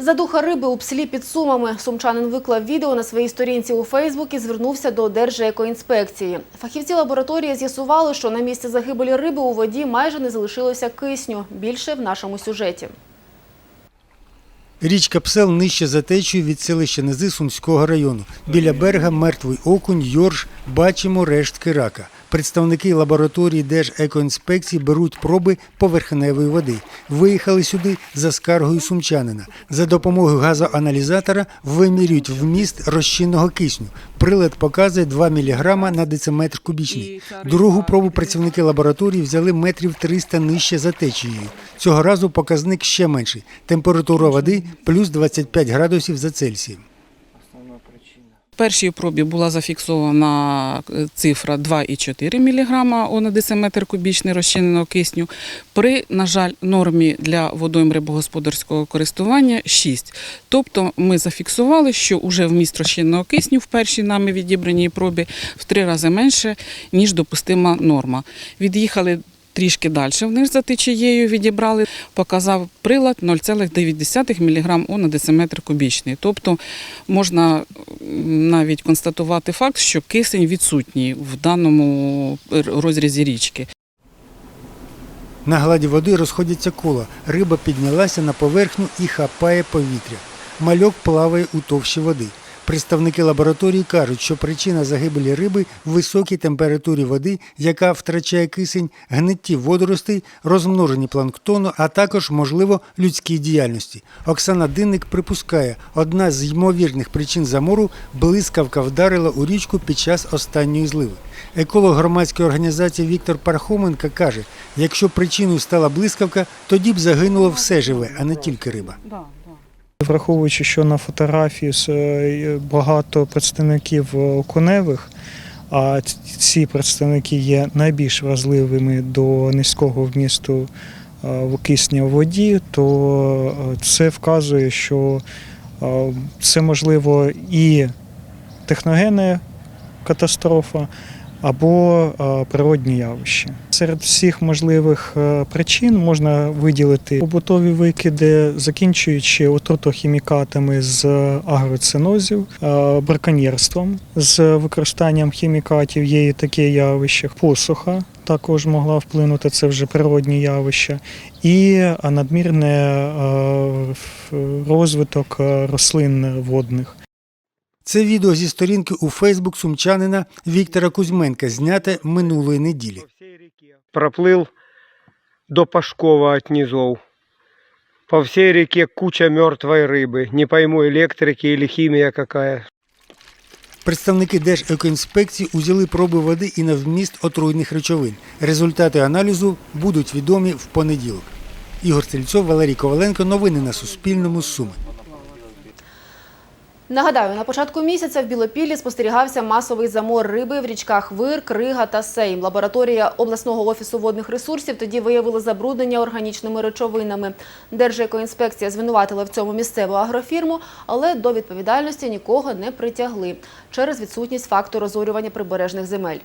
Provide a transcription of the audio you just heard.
Задуха риби у пслі під Сумами. Сумчанин виклав відео на своїй сторінці у Фейсбук і звернувся до Держекоінспекції. Фахівці лабораторії з'ясували, що на місці загибелі риби у воді майже не залишилося кисню. Більше в нашому сюжеті. Річка Псел нижче за течією від селища Низи Сумського району. Біля берега мертвий окунь, йорш, бачимо рештки рака. Представники лабораторії Держекоінспекції беруть проби поверхневої води. Виїхали сюди за скаргою сумчанина. За допомогою газоаналізатора вимірюють вміст розчинного кисню. Прилад показує 2 мг на дециметр кубічний. Другу пробу працівники лабораторії взяли метрів 300 нижче за течією. Цього разу показник ще менший. Температура води плюс 25 градусів за Цельсієм. В першій пробі була зафіксована е, цифра 2,4 мг на дециметр кубічний розчиненого кисню. При, на жаль, нормі для водойм рибогосподарського користування 6. Тобто ми зафіксували, що вже вміст розчиненого кисню в першій нами відібраній пробі в три рази менше, ніж допустима норма. Від'їхали трішки далі вниз за течією відібрали, показав прилад 0,9 мг на дециметр кубічний. Тобто можна навіть констатувати факт, що кисень відсутній в даному розрізі річки. На гладі води розходяться кола. Риба піднялася на поверхню і хапає повітря. Мальок плаває у товщі води. Представники лабораторії кажуть, що причина загибелі риби в високій температурі води, яка втрачає кисень, гнитті водоростей, розмноженні планктону, а також, можливо, людській діяльності. Оксана Динник припускає, одна з ймовірних причин замору блискавка вдарила у річку під час останньої зливи. Еколог громадської організації Віктор Пархоменко каже, якщо причиною стала блискавка, тоді б загинуло все живе, а не тільки риба. Враховуючи, що на фотографії е, багато представників е, окуневих, а ці представники є найбільш вразливими до низького вмісту е, кисня в воді, то е, це вказує, що е, це можливо і техногенна катастрофа, або е, природні явища. Серед всіх можливих е, причин можна виділити побутові викиди, закінчуючи отрутохімікатами з агроцинозів, е, браконьєрством з використанням хімікатів є і таке явище, посуха. Також могла вплинути це вже природні явища, і е, надмірне е, розвиток е, рослин водних. Це відео зі сторінки у Фейсбук сумчанина Віктора Кузьменка, зняте минулої неділі проплыл до Пашкова от низов. По всей реке куча мертвой рыбы. Не пойму, электрики или химия какая. Представники Держекоінспекції узяли проби води і на вміст отруйних речовин. Результати аналізу будуть відомі в понеділок. Ігор Стрільцов, Валерій Коваленко. Новини на Суспільному. Суми. Нагадаю, на початку місяця в Білопіллі спостерігався масовий замор риби в річках Вир, Крига та Сейм. Лабораторія обласного офісу водних ресурсів тоді виявила забруднення органічними речовинами. Держекоінспекція звинуватила в цьому місцеву агрофірму, але до відповідальності нікого не притягли через відсутність факту розорювання прибережних земель.